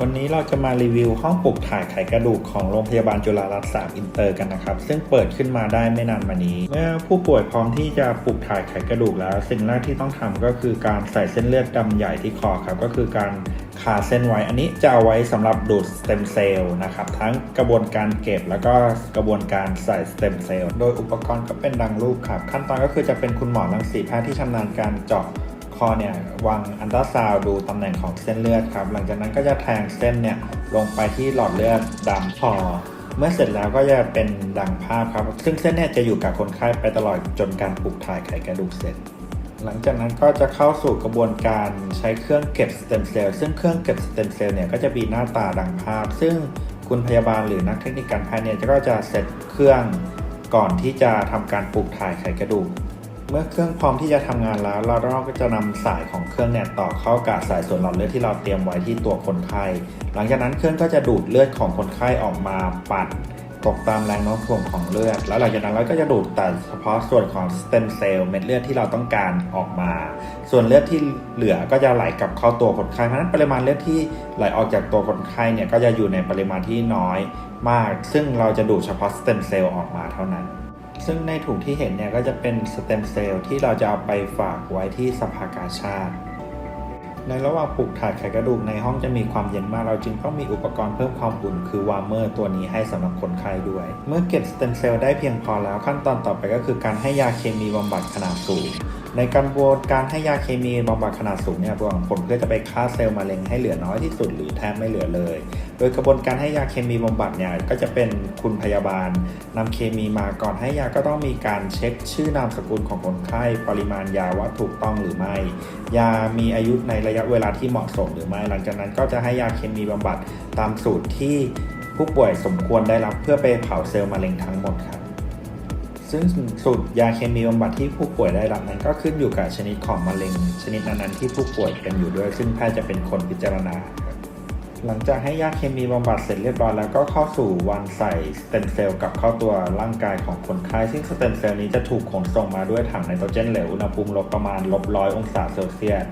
วันนี้เราจะมารีวิวห้องปลูกถ่ายไขกระดูกของโรงพยาบาลจุฬารัตน์3อินเตอร์กันนะครับ ซึ่งเปิดขึ้นมาได้ไม่นานมานี้ เมื่อผู้ป่วยพร้อมที่จะปลูกถ่ายไขกระดูกแล้ว สิ่งแรกที่ต้องทำก็คือการใส่เส้นเลือดดำใหญ่ที่คอครับ ก็คือการคาเส้นไว้ อันนี้จะเอาไว้สำหรับดูดสเต็มเซลล์นะครับ ทั้งกระบวนการเก็บแล้วก็กระบวนการใส่สเต็มเซลล์ โดยอุปกรณ์ก็เป็นดังรูปครับ ขั้นตอนก็คือจะเป็นคุณหมอรังสีแพทย์ที่ชำนาญการเจาะ คอเนี่ยวางอันตราซาวดูตำแหน่งของเส้นเลือดครับ หลังจากนั้นก็จะแทงเส้นเนี่ยลงไปที่หลอดเลือดดำพอเมื่อเสร็จแล้วก็จะเป็นดังภาพครับ ซึ่งเส้นเนี่ยจะอยู่กับคนไข้ไปตลอดจนการปลูกถ่ายไขกระดูกเสร็จ หลังจากนั้นก็จะเข้าสู่กระบวนการใช้เครื่องเก็บสเต็มเซลล์ ซึ่งเครื่องเก็บสเต็มเซลล์เนี่ยก็จะมีหน้าตาดังภาพ ซึ่งคุณพยาบาลหรือนักเทคนิคการแพทย์เนี่ยก็จะเสร็จเครื่องก่อนที่จะทำการปลูกถ่ายไขกระดูก มื่อเครื่องพร้อมที่จะทำงานแล้ว เราก็จะนำสายของเครื่องเนี่ยต่อเข้ากับสายส่วนหลอดเลือดที่เราเตรียมไว้ที่ตัวคนไข้ หลังจากนั้นเครื่องก็จะดูดเลือดของคนไข้ออกมาปัดตกตามแรงโน้มถ่วงของเลือด แล้วหลังจากนั้นเราก็จะดูดแต่เฉพาะส่วนของสเต็มเซลล์เม็ดเลือดที่เราต้องการออกมา ส่วนเลือดที่เหลือก็จะไหลกลับเข้าตัวคนไข้เพราะนั้นปริมาณเลือดที่ไหลออกจากตัวคนไข้เนี่ยก็จะอยู่ในปริมาณที่น้อยมาก ซึ่งเราจะดูดเฉพาะสเต็มเซลล์ออกมาเท่านั้น ซึ่งในถุงที่เห็นเนี่ยก็จะเป็นสเต็มเซลล์ที่เราจะเอาไปฝากไว้ที่สภากาชาติ ในระหว่างปลูกถ่ายไขกระดูกในห้องจะมีความเย็นมาก เราจึงต้องมีอุปกรณ์เพิ่มความอุ่นคือวาร์มเมอร์ตัวนี้ให้สำหรับคนไข้ด้วย เมื่อเก็บสเต็มเซลล์ได้เพียงพอแล้วขั้นตอนต่อไปก็คือการให้ยาเคมีบำบัดขนาดสูง ในกระบวนการให้ยาเคมีบำบัดขนาดสูงเนี่ยบางผลเพื่อจะไปฆ่าเซลล์มะเร็งให้เหลือน้อยที่สุดหรือแทบไม่เหลือเลย โดยกระบวนการให้ยาเคมีบำบัดเนี่ยก็จะเป็นคุณพยาบาลนำเคมีมาก่อนให้ยาก็ต้องมีการเช็คชื่อนามสกุลของคนไข้ปริมาณยาว่าถูกต้องหรือไม่ ยามีอายุในระยะเวลาที่เหมาะสมหรือไม่ หลังจากนั้นก็จะให้ยาเคมีบำบัดตามสูตรที่ผู้ป่วยสมควรได้รับเพื่อไปเผาเซลล์มะเร็งทั้งหมดครับ ซึ่งสูตรยาเคมีบำบัดที่ผู้ป่วยได้รับนั้นก็ขึ้นอยู่กับชนิดของมะเร็ง ชนิดนั้นๆที่ผู้ป่วยเป็นอยู่ด้วย ซึ่งแพทย์จะเป็นคนพิจารณา หลังจากให้ยาเคมีบำบัดเสร็จเรียบร้อยแล้วก็เข้าสู่วันใส่สเต็มเซลล์กับเข้าตัวร่างกายของคนไข้ซึ่งสเต็มเซลล์นี้จะถูกขนส่งมาด้วยถังไนโตรเจนเหลวอุณหภูมิลบประมาณลบร้อยองศาเซลเซียส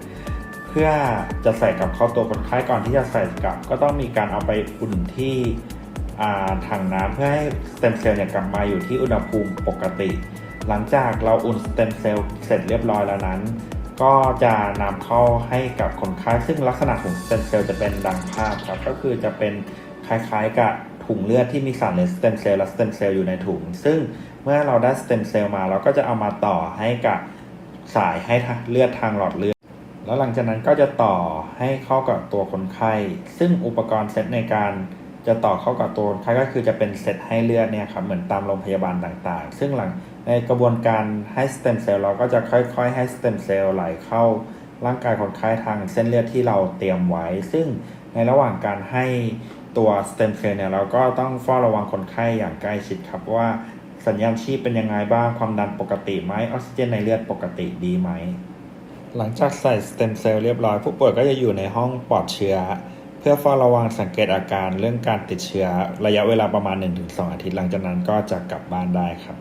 เพื่อจะใส่กับเข้าตัวคนไข้ก่อนที่จะใส่กลับ ก็ต้องมีการเอาไปอุ่นที่ ถังน้ำเพื่อให้สเต็มเซลล์เนี่ยกลับมาอยู่ที่อุณหภูมิปกติ หลังจากเราอุ่นสเต็มเซลล์เสร็จเรียบร้อยแล้วนั้น ก็จะนำเข้าให้กับคนไข้ซึ่งลักษณะของสเต็มเซลล์จะเป็นดังภาพครับก็คือจะเป็นคล้ายๆกับถุงเลือดที่มีสารในสเต็มเซลล์และสเต็มเซลล์อยู่ในถุง ซึ่งเมื่อเราได้สเต็มเซลล์มาเราก็จะเอามาต่อให้กับสายให้เลือดทางหลอดเลือด แล้วหลังจากนั้นก็จะต่อให้เข้ากับตัวคนไข้ ซึ่งอุปกรณ์เซตในการ จะต่อเข้ากับตัวคนไข้ก็คือจะเป็นเซตให้เลือดเนี่ยครับเหมือนตามโรงพยาบาลต่างๆ ซึ่งหลังในกระบวนการให้สเต็มเซลล์เราก็จะค่อยๆ ให้สเต็มเซลล์ไหลเข้าร่างกายคนไข้ทางเส้นเลือดที่เราเตรียมไว้ ซึ่งในระหว่างการให้ตัวสเต็มเซลล์เนี่ยเราก็ต้องเฝ้าระวังคนไข้อย่างใกล้ชิดครับว่าสัญญาณชีพเป็นยังไงบ้าง ความดันปกติไหมออกซิเจนในเลือดปกติดีไหม หลังจากใส่สเต็มเซลล์เรียบร้อย ผู้ป่วยก็จะอยู่ในห้องปลอดเชื้อ เพื่อเฝ้าระวังสังเกตอาการเรื่องการติดเชื้อระยะเวลาประมาณ 1-2 อาทิตย์หลังจากนั้นก็จะกลับบ้านได้ครับ